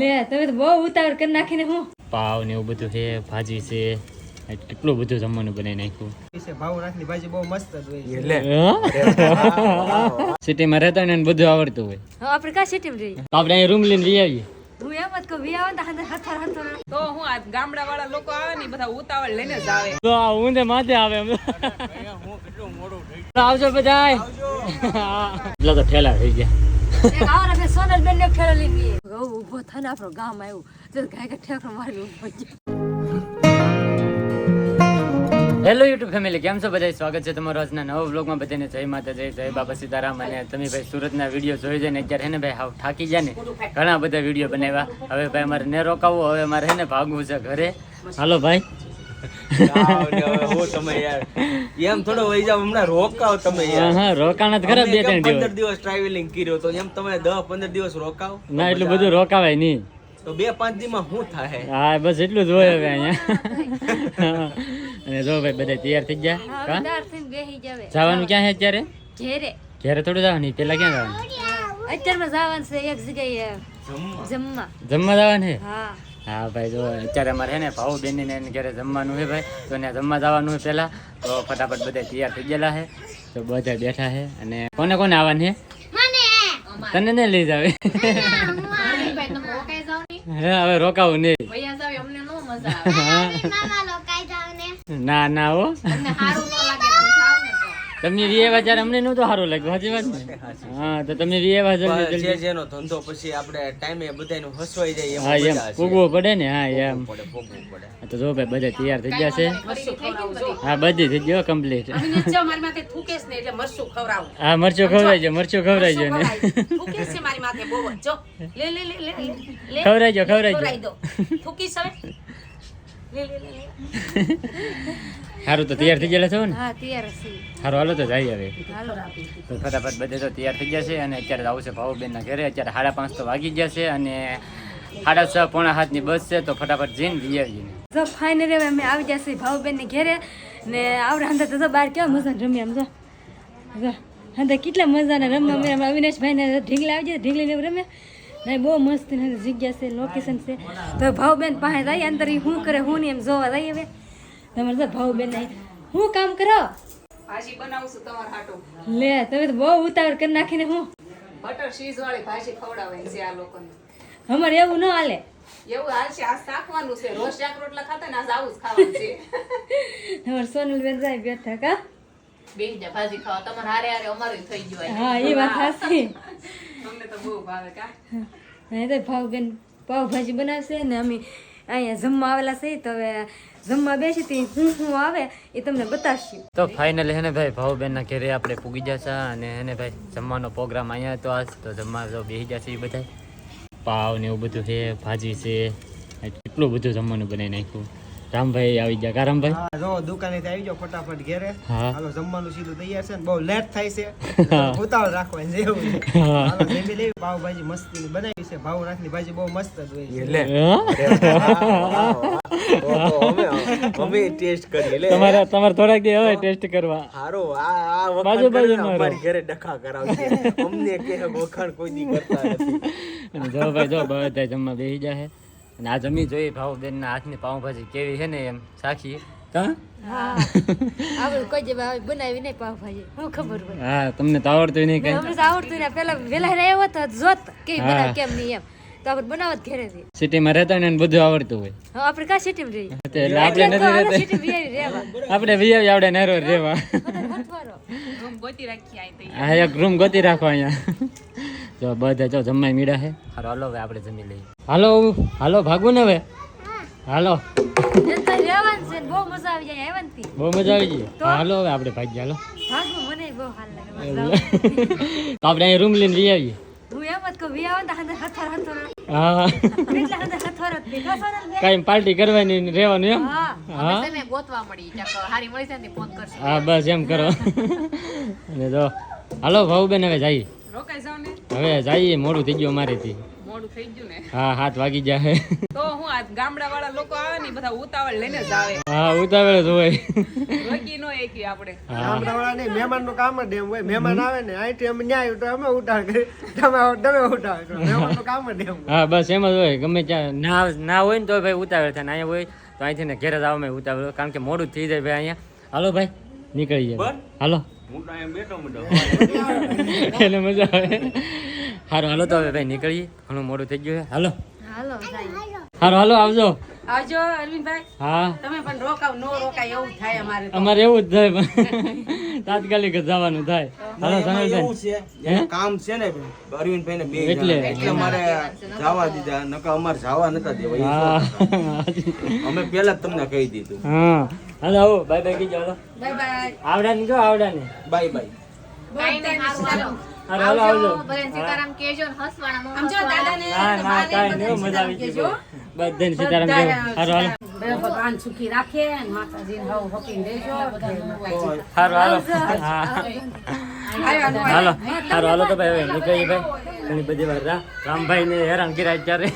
લે તમે તો બહુ ઉતાવળ કરી નાખીને હું. પાવ ને એવું બધું છે ભાજી છે. કેટલું બધું જમવાનું બનાવી નાખ્યું? સિટીમાં રહેતા ને બધું આવડતું હોય. આપણે કા સિટીમાં રહીએ આપણે અહીં રૂમ લઈને જઈ આવીએ. હું એમ જ કહું વી આવે ને હાથે હથાર હથાર તો હું આ ગામડા વાળા લોકો આવે ને બધા ઉતાવળ લઈને જ આવે. તો આ ઊંધે માથે આવે એમ. આવજો બધા એટલે તો ઠેલા થઈ ગયા. સોનલ બેન ને ગઈ ગૌ ઊભો આપણો ગામ આવ્યું. તો ગાય ઠેકડો મારી ઊભો હેલો યુટ્યુબ ફેમિલી કેમ છો બધા સ્વાગત છે તમારું આજના નવા વ્લોગમાં બધાને જય માતા જય જય બાબા સીતારામ અને તમે ભાઈ સુરતના વીડિયો જોઈ જાય ને અત્યારે હે ને ભાઈ હાવ થાકી જાય ને. ઘણા બધા વીડિયો બનાવ્યા. હવે ભાઈ મારે ને રોકાવું હવે મારે હે ને ભાગવું છે ઘરે. હાલો ભાઈ. યાર એમ થોડો વહી જાવ હમણાં રોકાવ તમે હા યાર. હા રોકાણા જ ખરા બે અમે ત્રણ કેમ પંદર દિવસ. દિવસ ટ્રાવેલિંગ કર્યો તો? એમ તમે દસ પંદર દિવસ રોકાવ ના એટલું બધું રોકાવાય નહીં. તો બે પાંચ દી માં શું થાય? હા બસ એટલું જ હોય હવે અહીંયા. અને જો ભાઈ બધા તૈયાર થઈ ગયા. જવાનું ક્યાં છે અત્યારે? ઘેરે. ઘરે થોડું જવાનું પેલા ક્યાં જવાનું? અત્યારમાં જવાનું છે એક જગ્યાએ જમવા? જમવા. જવાનું છે? હા. હા ભાઈ જો અત્યારે અમારે છે ને ભાऊ બેન ને એને ઘરે જમવાનું છે ભાઈ. તો ત્યાં જમવા જવાનું છે પહેલા તો ફટાફટ બધા તૈયાર થઈ ગયેલા છે. તો બધા બેઠા છે. અને કોને કોને આવવાનું છે? તને ને લઈ જાવે. હવે રોકાવું નહીં. નો ને હો. તમને સારું હજાર અમને તમે તો. તમને વી એવા ત્યારે અમને નહોતું સારું લાગ્યું સાચી વાત ને હા તો તમે વી હજાર જે જેનો ધંધો પછી આપણે ટાઈમે બધાનું હસવાઈ જાય હા એમ. પૂગવું પડે ને હા એમ. પડે તો જો ભાઈ બધા તૈયાર થઈ ગયા છે. હા બધી થઈ ગયો કમ્પ્લીટ મારી માથે થૂકેશ ને એટલે મરચું ખવડાવું. હા મરચું ખવડાવજો મરચું ખવડાવજો ને. થૂકેશ છે મારી માથે બહુ જો. લે લે લે લે લે ખવડાવજો ખવડાવી ખવડાવજો સારું તો તૈયાર થઈ ગયેલા છો ને? હા છે સારું હાલો તો જઈએ હવે. તો ફટાફટ બધે તો તૈયાર થઈ ગયા છે અને અત્યારે આવશે ભાવુબેનના ઘરે. અત્યારે સાડા પાંચ તો વાગી ગયા છે અને સાડા છ પોણા સાતની બસ છે તો ફટાફટ જઈને જઈ આવીએ. જો ફાઇનલી અમે આવી જશે ભાવુબેન ને ઘેરે ને આવડે અંદર તો બહાર કેવા મજા રમી આમ જો. જો અંદર કેટલા મજાના રમવા અવિનાશભાઈ ને ઢીંગલા આવી જાય ઢીંગલી ને રમે ને બહુ મસ્ત જગ્યા છે લોકેશન છે. તો ભાવબેન પાસે જાય અંદર શું કરે હું ને એમ જોવા જાય હવે. તમારે તો ભાવબેન હું કામ કરો? ભાજી બનાવશું તમારા હાટો. લે તમે તો બહુ ઉતાવળ કરી નાખીને હું? બટર ચીઝ વાળી ભાજી ખવડાવે છે આ લોકોને. અમારે એવું ન હાલે. એવું હાલશે આ શાકવાનું છે. રોજ શાક રોટલા ખાતા ને આજ આવું જ ખાવાનું છે. અમારે સોનલબેન જાય બેઠા કા? બેહી જા ભાજી ખાવા. તમારે હારે હારે અમારું થઈ ગયું હા એ વાત હાસી તમને તો બહુ ભાવે કા? અને તો ભાવબેન પાવભાજી બનાવશે ને અમે અહીંયા જમવા આવેલા છે તો હવે જમવા બેસી તી હું હું આવે એ તમને બતાવશું. તો ફાઇનલી હેને ભાઈ ભાવુબેનના ઘરે આપણે પૂગી જશે અને હેને ભાઈ જમવાનો પ્રોગ્રામ અહીંયા તો આજ તો જમવા તો બેસી જશે એ બધા પાવ ને એવું બધું છે ભાજી છે એટલું બધું જમવાનું બનાવી નાખ્યું. રામભાઈ આવી ગયા. કા રામભાઈ? હા જો દુકાને આવી જાઓ ફટાફટ ઘરે. હાલો જમવાનું સીધું તૈયાર છે ને બહુ લેટ થાય છે. ઉતાવળ રાખવાની છે જેવું હાલો જમી લેવી પાવભાજી મસ્તી બનાવી છે. ભાવ નાખની ભાજી બહુ મસ્ત જ હોય છે. અમે ટેસ્ટ કરી લે તમારે તમારે થોડાક દી હવે ટેસ્ટ કરવા. હારો આ આ બાજુ અમારી ઘરે ડખા કરાવશે. અમને કે વખાણ કોઈ દી કરતા નથી. જો ભાઈ જો બધા જમવા બેસી જાય અને આ જમી જોઈએ ભાવુબેનના હાથની પાઉંભાજી કેવી છે ને એમ. સાખી. કા? કોઈ બનાવી નહીં ખબર હા તમને તો આવડતું નહીં આવડતું પેલા વેલા રહ્યો તો જોત કે કેમ નહીં એમ. તો આપણે બનાવત ઘરેથી. સિટીમાં રહેતા હોય ને બધું આવડતું હોય. આપણે કા સિટીમાં રહીએ? એટલે આપણે નથી રહેતા. આપણે આવડે નરો રેવા રૂમ ગોતી રાખી આ એક રૂમ ગોતી રાખો અહીંયા. જો બધા જો જમવાય મીડા છે હાલો હાલો હવે આપણે જમી લઈએ. હાલો હાલો ભાગવું ને હવે. હાલો. બહુ મજા આવી જાય. બહુ મજા આવી હાલો હવે આપણે ભાગી હાલો. ભાગવું મને બહુ હાલ લાગે મારે જવાનું. તો આપણે અહીં રૂમ લઈને જઈ આવીએ? કાંઈ પાર્ટી કરવાની ને રહેવાનું એમ? હા. હા. તમે ગોતવા મળી ક્યાંક હારી મળી જાય ને ફોન કરશે. હા બસ એમ કરો. અને જો હાલો ભાઉબેન હવે જઈએ રોકાઈ જાવ ને હવે જઈએ મોડું થઈ ગયું અમારેથી. મોડું થઈ ગયું ને? હા હાથ વાગી જાય તો હું આ ગામડા વાળા લોકો આવે ને બધા ઉતાવળ લઈને જ આવે. હા ઉતાવળ જ હોય. રોકી નો એકી આપણે. કામ જ એમ હોય. મહેમાન આવે ને અહીંથી અમે ન્યાય તો અમે ઉઠાડ કરી તમે તમે ઉઠાડ કરો. કામ જ એમ હા બસ એમ જ હોય. ગમે ત્યાં ના ના હોય ને તો ભાઈ ઉતાવળ થાય. ને અહીંયા હોય તો અહીંથી ને ઘેર જ આવવામાં ઉતાવળ. કારણ કે મોડું થઈ જાય ભાઈ અહીંયા. હાલો ભાઈ નીકળી જાય હાલો. એટલે મજા આવે. સારું હાલો તો હવે ભાઈ નીકળીએ. ઘણું મોડું થઈ ગયું છે. હાલો. હાલો જાય હાલો આવજો. આવજો અરવિંદભાઈ. હા. તમે પણ રોકાવ નો રોકાય એવું થાય અમારે અમારે એવું જ થાય પણ તાત્કાલિક જ જવાનું થાય. હાલો તમે એવું છે કામ છે ને અરવિંદભાઈ ને બે એટલે. એટલે મારે જવા દીધા નકા અમારે જવા નતા દેવા હા. અમે પહેલા જ તમને કહી દીધું. હા. હાલો આવો બાય બાય કીજો હાલો. Bye bye. આવડાની આવડા આવડાની. Bye bye. બાય નહીં હારું હાલો કેજો હસવાના આવજો. આમ જો દાદા ને ના મજા આવી ગઈ બધાને સીતારામ. હાલો. હાલો ભગવાન સુખી રાખે માતાજી હવ હકીને દેજો હારું હાલો. હા. હાલો. હારું હાલો તો ભાઈ નીકળી ભાઈ. ઘણી બધી વાર રામભાઈ ને હેરાન કર્યા અત્યારે.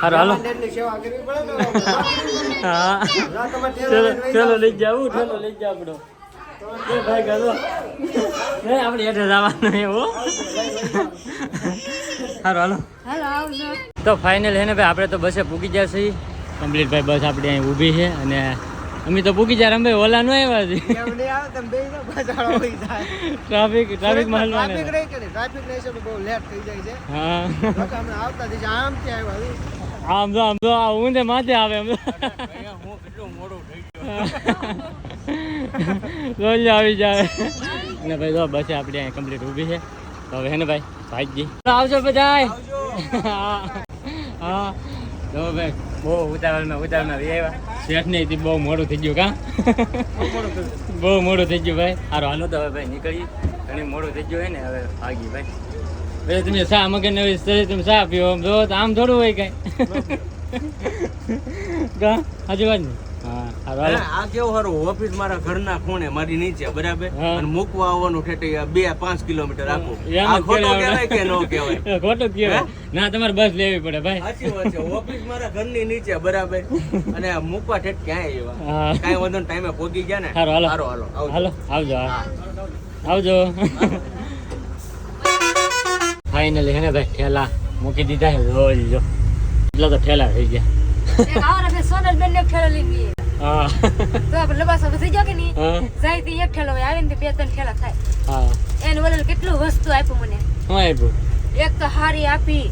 હારું હાલો. હા. ચલો લઈ જાવ ચલો લઈ જાવ આપણો ભાઈ ગયો આપણે હેઠે જવાનું એવું. હારું હાલો. હાલો આવજો. તો ફાઇનલ હે ને ભાઈ આપણે તો બસે પૂકી ગયા છીએ. કમ્પ્લીટ ભાઈ બસ આપણે અહીં ઊભી છે અને અમે તો પૂકી જાય રમભાઈ ઓલા નો આવ્યા છે. ટ્રાફિક ટ્રાફિકમાં ટ્રાફિક રહી કે ટ્રાફિક નહીં છે બહુ લેટ થઈ જાય છે. હા. હમણાં આવતા થઈ આમ ત્યાં આવ્યા આમ તો આમ તો આ ને માથે આવે એમ રોજ આવી જાય ને ભાઈ તો બસ આપણે અહીં કમ્પ્લીટ ઊભી છે. તો હવે હે ને ભાઈ ભાઈજી. આવજો બધાય. હા. તો ભાઈ બહુ ઉતાવળમાં ઉતાવળમાં આવ્યા. શેઠ ને બહુ મોડું થઈ ગયું, કા? બહુ મોડું થઈ ગયું, ભાઈ. સારું હાલો તો હવે, ભાઈ નીકળી ઘણી મોડું થઈ ગયું હોય ને, હવે ભાગી, ભાઈ. ભાઈ, તમે શા મગન નવી તમે શા પીવો? આમ જો આમ થોડું હોય કઈ. કા? હાજી વાત ને હા હારું હાલો આ કેવું સારું? ઓફિસ મારા ઘરના ખૂણે મારી નીચે બરાબર? અને મૂકવા આવવાનું ઠેઠ બે પાંચ કિલોમીટર આખું. ખોટું કહેવાય. કે ન કહેવાય? ખોટું કહેવાય. ના તમારે બસ લેવી પડે ભાઈ. સાચી વાત છે. ઓફિસ મારા ઘરની નીચે બરાબર? અને મૂકવા ઠેઠ ક્યાંય એવા? કાંઈ વધુ ટાઈમે પહોંચી ગયા ને? સારું હાલો. હારું, હાલો. આવજો. હાલો આવજો આવજો. ફાઇનલી હે ને ભાઈ ઠેલા મૂકી દીધા હે રોજ જો એટલા તો ઠેલા થઈ ગયા. ને સોનલ બેન ને ઠેલા લઈ ગઈ. હા. તો આપણે લબાસો થઈ ગયો કે નહીં? જાય તે એક ઠેલો આવે ને બે ત્રણ ઠેલા થાય. હા. એને ઓલે કેટલું વસ્તુ આપ્યું મને? શું આપ્યું? એક તો હારી આપી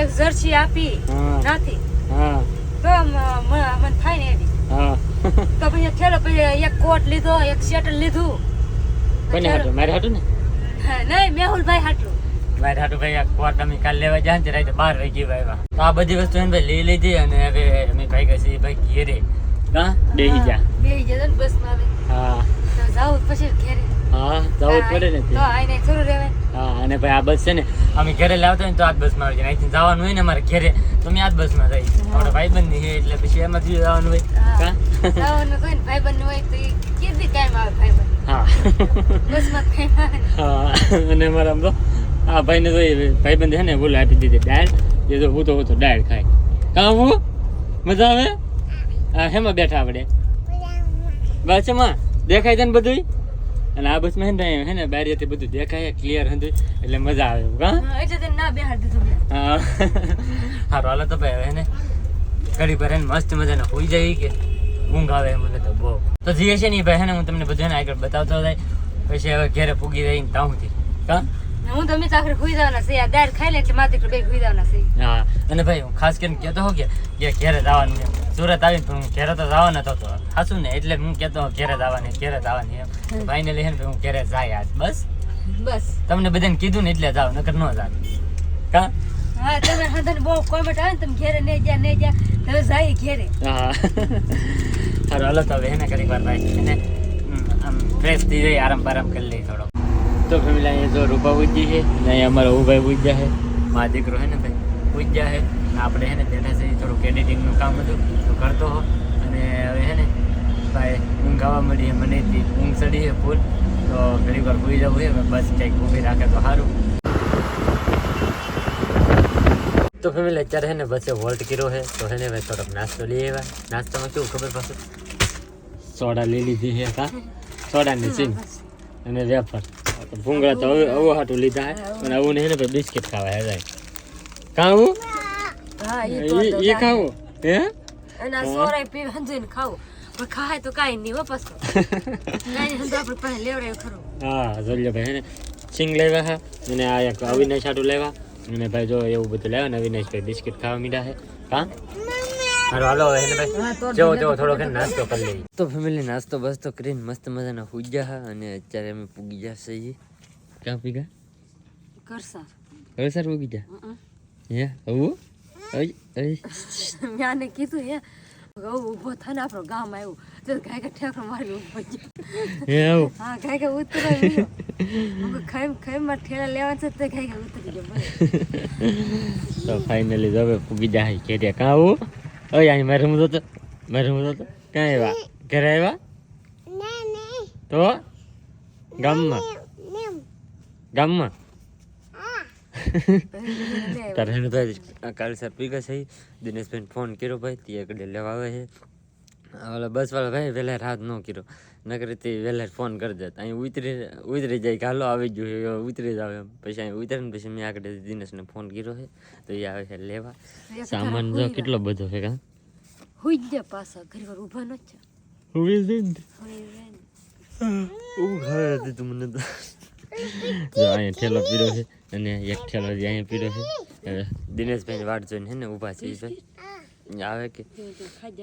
એક જર્સી આપી નાથી. હા. તો મને થાય ને એવી. હા. તો પછી એક ઠેલો પછી એક કોટ લીધો એક શેટર લીધું. કોને હાટું? મારે હાટું ને? હા, નહીં મેહુલભાઈ હાટું. ભાઈ આ કોટ અમે કાલ લેવા જાય ને રાતે બાર વાગી આવ્યા. તો આ બધી વસ્તુ એને ભાઈ લઈ લીધી અને હવે અમે ભાઈ ગયા ભાઈ ઘેરે. કા બેહી જા. બે જતો ને બસમાં આવે. હા. તો જાવ પછી ઘેરે. હા જવું જ પડે ને તો તે. આઈને થોડું રહેવાય. હા અને ભાઈ આ બસ છે ને અમે ઘરે લાવતા હોય ને તો આ જ બસમાં આવી જાય અહીંથી જવાનું હોય ને અમારે ઘરે તો અમે આ જ બસમાં જઈએ. આપણે ભાઈબંધની છે એટલે પછી એમાં જ જવાનું હોય. કા જવાનું કોઈ ને ભાઈબંધ હોય તો કીધી કાંઈ આવે ભાઈબંધ? હા. બસમાં કાંઈ હા અને તો આ ભાઈને તો ભાઈબંધ છે ને બોલો આપી દીધી. દાળ એ તો હું તો હું તો દાળ ખાય કા હું? મજા આવે? હા હેમાં બેઠા આપણે? બસમાં દેખાય છે ને બધું અને આ બસમાં હે ને હે ને બધું દેખાય ક્લિયર હતું એટલે મજા આવે એવું હા, એટલે તેને ના બેહાડ દીધું હા. હારું હાલો તો ભાઈ હવે ને ઘડી પર એને મસ્ત મજાના હોઈ જાય કે. ઊંઘ આવે મને તો બહુ. તો જે છે ને ભાઈ હે ને હું તમને બધું એને આગળ બતાવતો જાય. પછી હવે ઘેરે પૂગી રહીને તાઉથી કા હું તો મિત્ર ખુઈ જવાના છે. આ દાળ ખાઈ લે એટલે માથે બે ખુઈ જવાના છે. હા અને ભાઈ હું ખાસ કરીને કહેતો હો કે કે ઘેરે જવાનું એમ. સુરત આવીને પણ હું ઘેરે તો જવાનો હતો. તો હાસું ને? એટલે હું કહેતો હો ઘેરે જવાની ઘેરે જવાની એમ. ફાઇનલી લઈને ભાઈ હું ઘેરે જાય આજ. બસ? બસ. તમને બધાને કીધું ને એટલે જાવ નકર ન જાવ કા? હા તમે હદન બહુ કોમેન્ટ આવે ને તમે ઘેરે નહીં ગયા નહીં ગયા તમે જાય ઘેરે. હા. સારું હાલો તો હવે એને ઘડીક વાર ભાઈ. એને આમ ફ્રેશ થઈ જાય આરામ બારામ કરી લઈ થોડો તો ફેમિલી અહીંયા જો રૂપા પૂજી છે ને અહીંયા અમારા ઉભાઈ પૂજ્યા છે. મા દીકરો છે ને ભાઈ પૂજ્યા છે. ને આપણે છે ને બેઠા છે થોડુંક એડિટિંગનું કામ હતું તો કરતો હો. અને હવે છે ને ભાઈ ઊંઘ આવવા મળી મને ઊંઘ ચડી છે ફૂલ. તો ઘણી વાર ભૂલી જવું છે બસ ક્યાંક ઊભી રાખે તો સારું તો ફેમિલી અત્યારે હે ને બસે વોલ્ટ કર્યો છે. તો હે ને ભાઈ થોડોક નાસ્તો લઈ આવ્યા. નાસ્તામાં કેવું ખબર પાસે સોડા લઈ લીધી છે કા સોડાની ચીન અને વેફર. ભૂંગળા તો હવે આવું હાટું લીધા હે. પણ આવું નહીં ને ભાઈ બિસ્કિટ ખાવા હે જાય. ખાવું? હા એ ખાવું? હે? અને સોરાય પીવે હંજઈને ખાવું. પણ ખાય તો કાંઈ નહીં વાપસ કાંઈ હંજો આપણે પાસે લેવડાયું ખરું. હા જોઈ ભાઈ હે ને. સિંગ લેવા હા અને આ એક અવિનાશ હાટું લેવા. અને ભાઈ જો એવું બધું લેવા ને અવિનાશ ભાઈ બિસ્કિટ ખાવા મીઠા હે. કા? હાલો હાલો એને ભાઈ. જો જો થોડોક નાસ્તો કરી લઈએ. તો ફેમિલી નાસ્તો બસ્તો કરીને મસ્ત મજાના પૂજ્યા હા અને અત્યારે અમે પૂગી જશે છીએ ક્યાં પીગા કરસર હવે પૂગી જા હે હવું મેં કીધું હે ઊભો થાય આપણો ગામ આવ્યું. તો ગાય કે ઠેકડો મારી ઊભો ગયો. હે ગાય કે ઉતરાય ખાઈ ખાઈમાં ઠેલા લેવા છે તો ગાય કે ઉતરી ગયો. તો ફાઇનલી હવે પૂગી જાય. ઘેરે કાં આવું? ઓય અહીં મારે હું તો મારે રમતો તો ક્યાં આવ્યા? ઘરે આવ્યા? તો? ગામમાં? ગામમાં? તારે કાલે સર પી ગયા છે દિનેશભાઈ ફોન કર્યો ભાઈ તે એકડે લેવા આવે છે. ઓલા બસ વાળા ભાઈ વહેલા રાત ન કર્યો. નકર તે વહેલા ફોન કરી દેતા. અહીં ઉતરી ઉતરી જાય કે હાલો આવી ગયો ઉતરી જાવ એમ. પછી અહીં ઉતરે ને પછી મેં આગળ દિનેશને ફોન કર્યો છે. તો એ આવે છે લેવા. સામાન જો કેટલો બધો છે કા? હુઈ જ પાછા ઘર વાર ઊભા ન છે હુઈ જાય ને. હતી તું મને તો જો અહીંયા ઠેલો પીડો છે અને એક ઠેલો અહીંયા પીડો છે. દિનેશભાઈ વાટ જોઈને હે ને ઊભા છે ઈ ભાઈ. આવે કે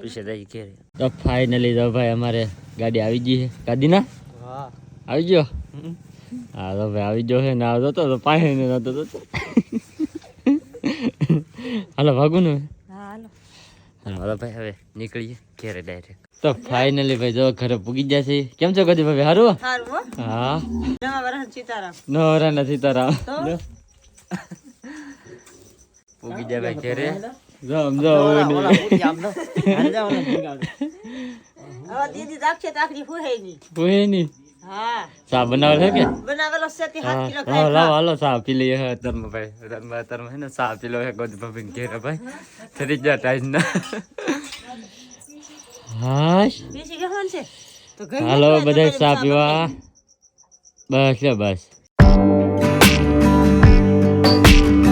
પૈસા જઈ ઘેરે. તો ફાઇનલી તો ભાઈ અમારે ગાડી આવી ગઈ છે. ગાડી ના આવી ગયો? હા તો ભાઈ આવી ગયો છે ને આવતો તો પાસે ને નતો તો. હાલો ભાગું ને હા હાલો. ભાઈ હવે નીકળીએ ઘેરે ડાયરેક્ટ તો ફાઇનલી ભાઈ જો ઘરે પૂગી ગયા છે. કેમ છો કદી ભાઈ હારું હા? નવરા નથી તારા પૂગી જાય ભાઈ ઘેરે. જો સમજો દીદી રાખશે તો આખરી ફૂહે ની પૂહે ની હા. ચા બનાવે છે કે? બનાવેલો છે તે હા. હાથ કિલો હા, લાવો હાલો ચા પી લઈએ. હવે ધર્મ ભાઈ ધર્મ ધર્મ હે ને ચા પી લો હે ગોદ ભાભી ને ઘેરે ભાઈ. થઈ ગયા ટાઈમ ના. હાશ બેસી ગયો છે. તો ઘર હાલો બધા ચા પીવા. બસ બસ.